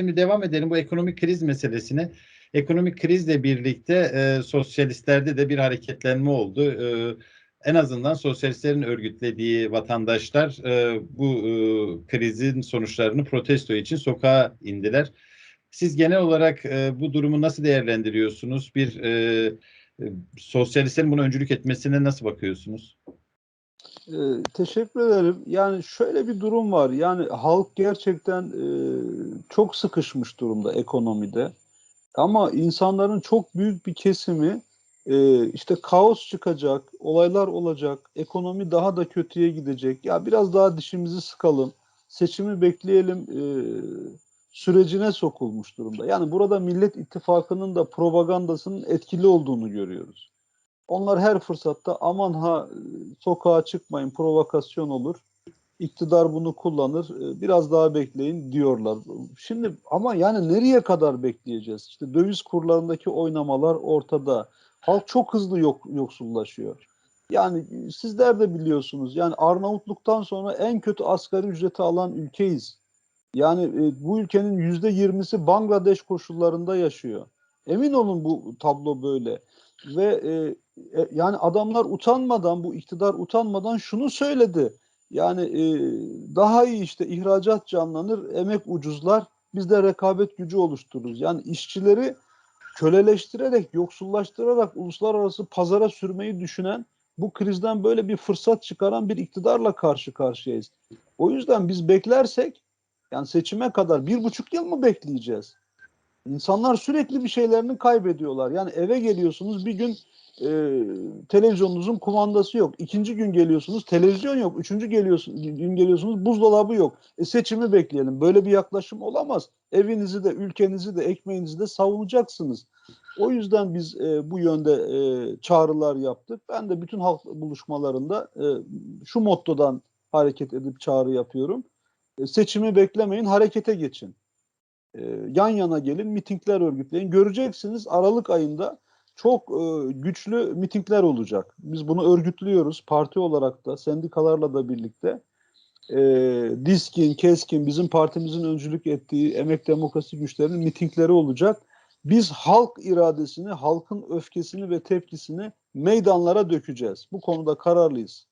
Şimdi devam edelim bu ekonomik kriz meselesine. Ekonomik krizle birlikte e, sosyalistlerde de bir hareketlenme oldu. E, en azından sosyalistlerin örgütlediği vatandaşlar e, bu e, krizin sonuçlarını protesto için sokağa indiler. Siz genel olarak e, bu durumu nasıl değerlendiriyorsunuz? Bir e, e, sosyalistlerin buna öncülük etmesine nasıl bakıyorsunuz? Teşekkür ederim. Yani şöyle bir durum var. Yani halk gerçekten e, çok sıkışmış durumda ekonomide. Ama insanların çok büyük bir kesimi e, işte kaos çıkacak, olaylar olacak, ekonomi daha da kötüye gidecek. Ya biraz daha dişimizi sıkalım, seçimi bekleyelim e, sürecine sokulmuş durumda. Yani burada Millet İttifakı'nın da propagandasının etkili olduğunu görüyoruz. Onlar her fırsatta aman ha sokağa çıkmayın provokasyon olur. İktidar bunu kullanır. e, Biraz daha bekleyin diyorlar. Şimdi ama yani nereye kadar bekleyeceğiz? İşte döviz kurlarındaki oynamalar ortada. Halk çok hızlı yok, yoksullaşıyor. Yani sizler de biliyorsunuz. Yani Arnavutluk'tan sonra en kötü asgari ücreti alan ülkeyiz. Yani e, bu ülkenin yüzde yirmisi Bangladeş koşullarında yaşıyor. Emin olun bu tablo böyle. Ve e, e, yani adamlar utanmadan bu iktidar utanmadan şunu söyledi. Yani e, daha iyi işte ihracat canlanır, emek ucuzlar, biz de rekabet gücü oluştururuz. Yani işçileri köleleştirerek, yoksullaştırarak uluslararası pazara sürmeyi düşünen, bu krizden böyle bir fırsat çıkaran bir iktidarla karşı karşıyayız. O yüzden biz beklersek, yani seçime kadar bir buçuk yıl mı bekleyeceğiz? İnsanlar sürekli bir şeylerini kaybediyorlar. Yani eve geliyorsunuz bir gün e, televizyonunuzun kumandası yok. İkinci gün geliyorsunuz televizyon yok. Üçüncü geliyorsun, gün geliyorsunuz buzdolabı yok. E, seçimi bekleyelim. Böyle bir yaklaşım olamaz. Evinizi de ülkenizi de ekmeğinizi de savunacaksınız. O yüzden biz e, bu yönde e, çağrılar yaptık. Ben de bütün halk buluşmalarında e, şu mottodan hareket edip çağrı yapıyorum. E, seçimi beklemeyin, harekete geçin. E, yan yana gelin, mitingler örgütleyin. Göreceksiniz Aralık ayında çok e, güçlü mitingler olacak. Biz bunu örgütlüyoruz parti olarak da, sendikalarla da birlikte. E, Diskin, Keskin, bizim partimizin öncülük ettiği emek demokrasi güçlerinin mitingleri olacak. Biz halk iradesini, halkın öfkesini ve tepkisini meydanlara dökeceğiz. Bu konuda kararlıyız.